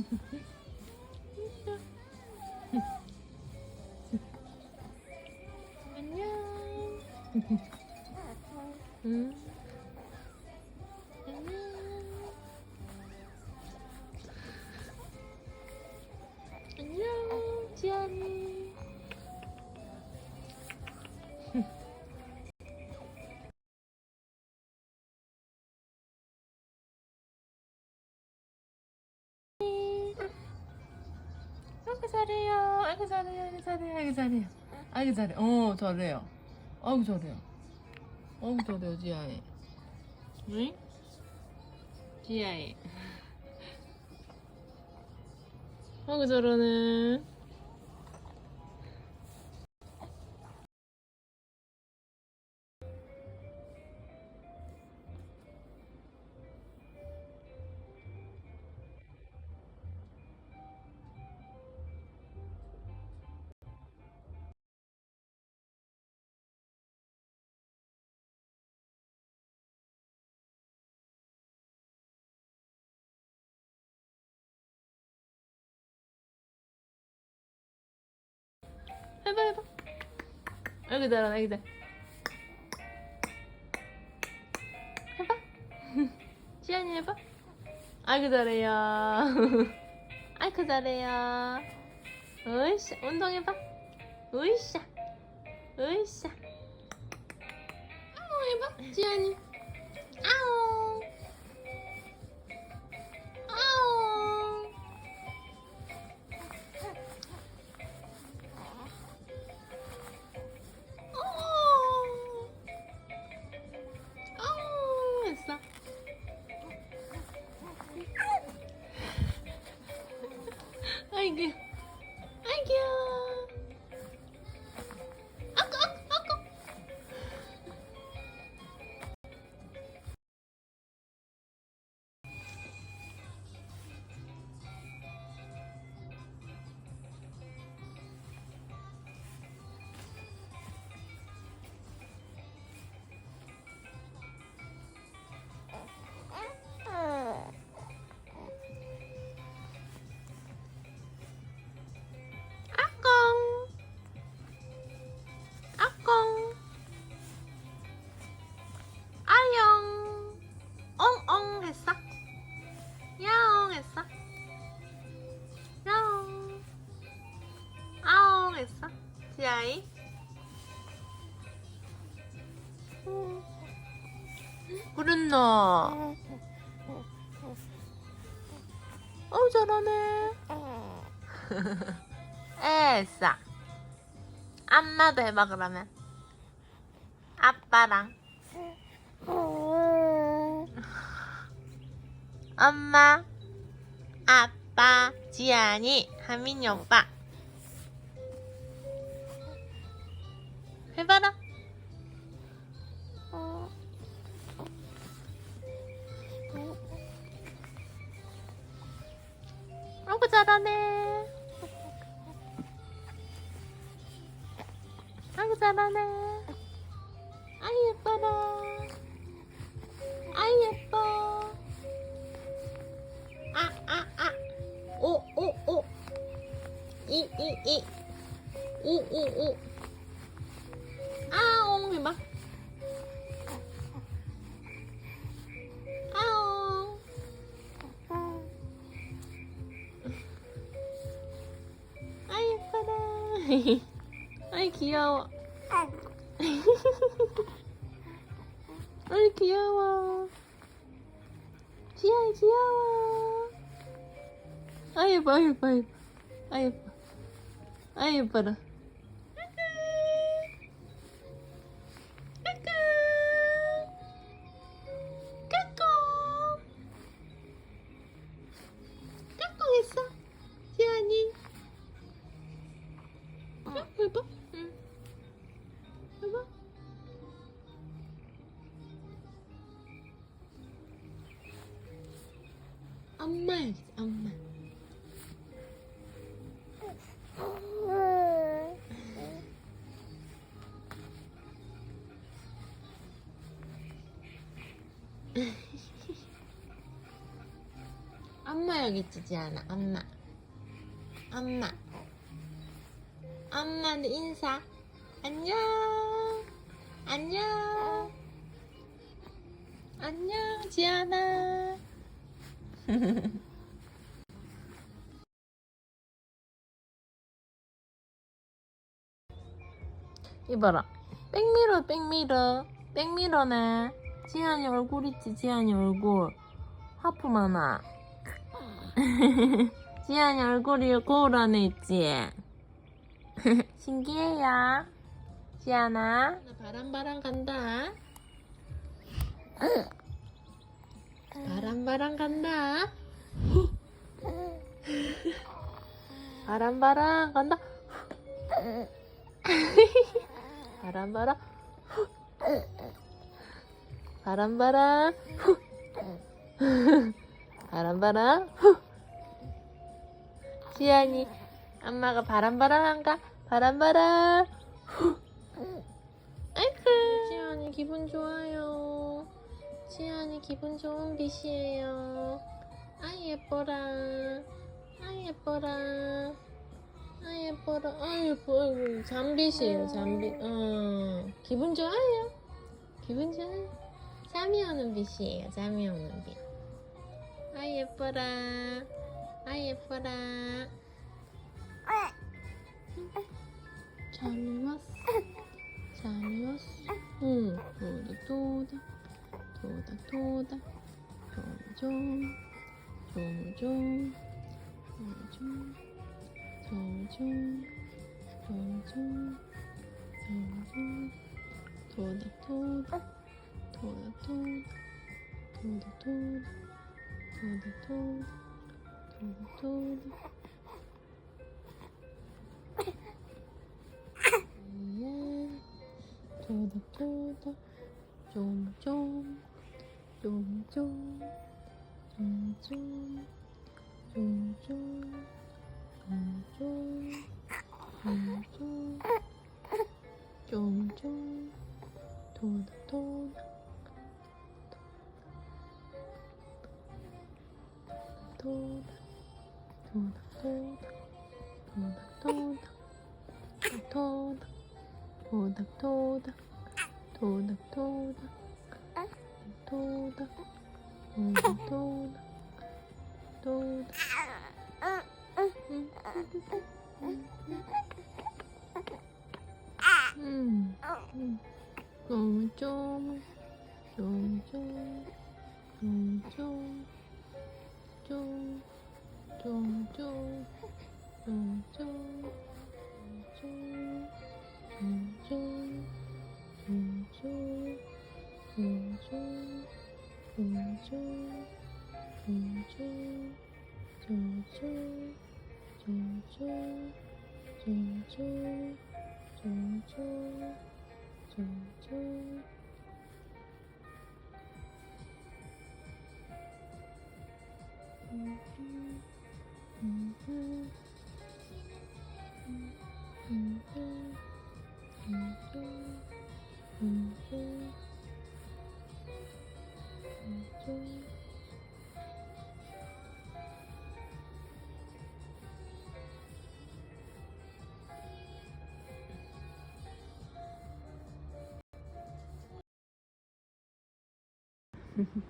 안녕. 응. 아이고 잘해요. 아이고 잘해요. 아이고 잘해요. 아이고 잘해요. 아이고 잘해. 어 잘해요. 아이고 잘해요. 아이고 잘해요 지아이. 응? 지아이. 아이고 잘하네. 해봐 해봐. 잘하네. 아이고 잘. 해봐. 지안이 해봐. 아이고 잘해요. 아이고 잘해요. 으쌰 운동해봐. 으쌰. 으쌰. 해봐 지안이. 아 지아이. 그랬나? 어우 잘하네. 에싸. 엄마도 해봐 그러면. 아빠랑. 엄마 아빠 지안이 하민이 오빠 해봐라. 어구 잘하네. 아이고 잘하네. 아이 예뻐라. 아이 예뻐. 아 아 아 오 오 오 이 이 이 이 이 이 아이 귀여워. 아이 귀여워. 지아이 귀여워. 아이 예뻐 아이 예뻐 아이 예뻐. 아이 예뻐라 엄마 해야지 엄마 엄마 여기 있지, 지안아. 엄마. 엄마. 엄마한테 인사. 안녕. 안녕. 안녕, 지안아. 이봐라. 백미러, 백미러. 백미러네. 지안이 얼굴 있지, 지안이 얼굴. 하프 많아. 지안이 얼굴이 거울 안에 있지? 신기해요. 지안아. 바람바람 간다. 바람바람 간다. 바람바람 간다. 바람바람. 바람바람. 바람바람. 지안이 엄마가 바람바람한가? 바람바람. 아이쿠. 지안이 기분 좋아요. 지안이 기분 좋은 빛이에요. 아 예뻐라. 아 예뻐라. 아 예뻐라. 아 예뻐. 아이고, 잠빛이에요. 잠빛. 어. 기분 좋아요. 기분 좋아요. 잠이 오는 빛이에요. 잠이 오는 빛. 아 예뻐라. 아 예뻐라. 잠이 왔어. 잠이 왔어. 응. 도다 도다. 토닥토닥 조종 조종 조종 조종 조종 조종 토닥토닥 토닥토닥 토닥토닥 토닥토닥 토닥토닥 토닥토닥 좀좀 쫑쫑 쫑쫑 쫑쫑 쫑쫑 쫑쫑 쫑쫑 도나돈 도나돈 도나돈 도나돈 도나돈 도닥도닥 도닥도닥 tô ta hùng tô ta tô ta Cùng chung Cùng chung Cùng chung Chung Chung chung Chung chung Chung chung 조조 조조 조조 조조 조. Mm-hmm.